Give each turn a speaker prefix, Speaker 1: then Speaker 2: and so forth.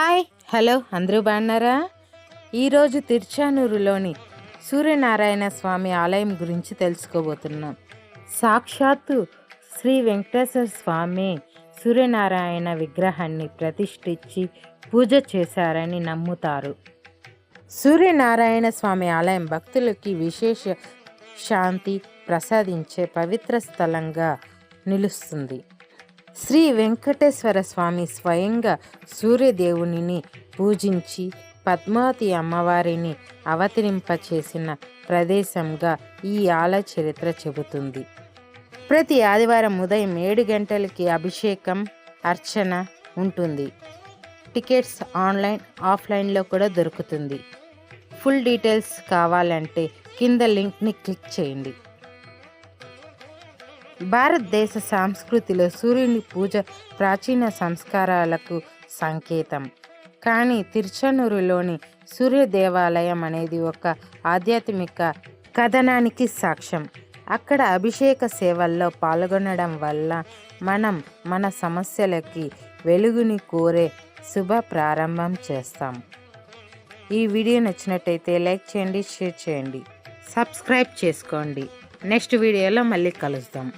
Speaker 1: Hi hello అందరూ బాగున్నారా? ఈరోజు తిరుచానూరులోని సూర్యనారాయణ స్వామి ఆలయం గురించి తెలుసుకోబోతున్నాం. సాక్షాత్తు శ్రీ వెంకటేశ్వర స్వామి సూర్యనారాయణ విగ్రహాన్ని ప్రతిష్ఠించి పూజ చేశారని నమ్ముతారు. సూర్యనారాయణ స్వామి ఆలయం భక్తులకి విశేష శాంతి ప్రసాదించే పవిత్ర స్థలంగా నిలుస్తుంది. శ్రీ వెంకటేశ్వర స్వామి స్వయంగా సూర్యదేవునిని పూజించి పద్మావతి అమ్మవారిని అవతరింపచేసిన ప్రదేశంగా ఈ ఆలయ చరిత్ర చెబుతుంది. ప్రతి ఆదివారం ఉదయం ఏడు గంటలకి అభిషేకం అర్చన ఉంటుంది. టికెట్స్ ఆన్లైన్ ఆఫ్లైన్లో కూడా దొరుకుతుంది. ఫుల్ డీటెయిల్స్ కావాలంటే కింద లింక్ని క్లిక్ చేయండి. భారతదేశ సంస్కృతిలో సూర్యుని పూజ ప్రాచీన సంస్కారాలకు సంకేతం. కానీ తిరుచనూరులోని సూర్య దేవాలయం అనేది ఒక ఆధ్యాత్మిక కథనానికి సాక్ష్యం. అక్కడ అభిషేక సేవల్లో పాల్గొనడం వల్ల మనం మన సమస్యలకి వెలుగుని కోరే శుభ ప్రారంభం చేస్తాం. ఈ వీడియో నచ్చినట్టయితే లైక్ చేయండి షేర్ చేయండి సబ్స్క్రైబ్ చేసుకోండి. నెక్స్ట్ వీడియోలో మళ్ళీ కలుద్దాం.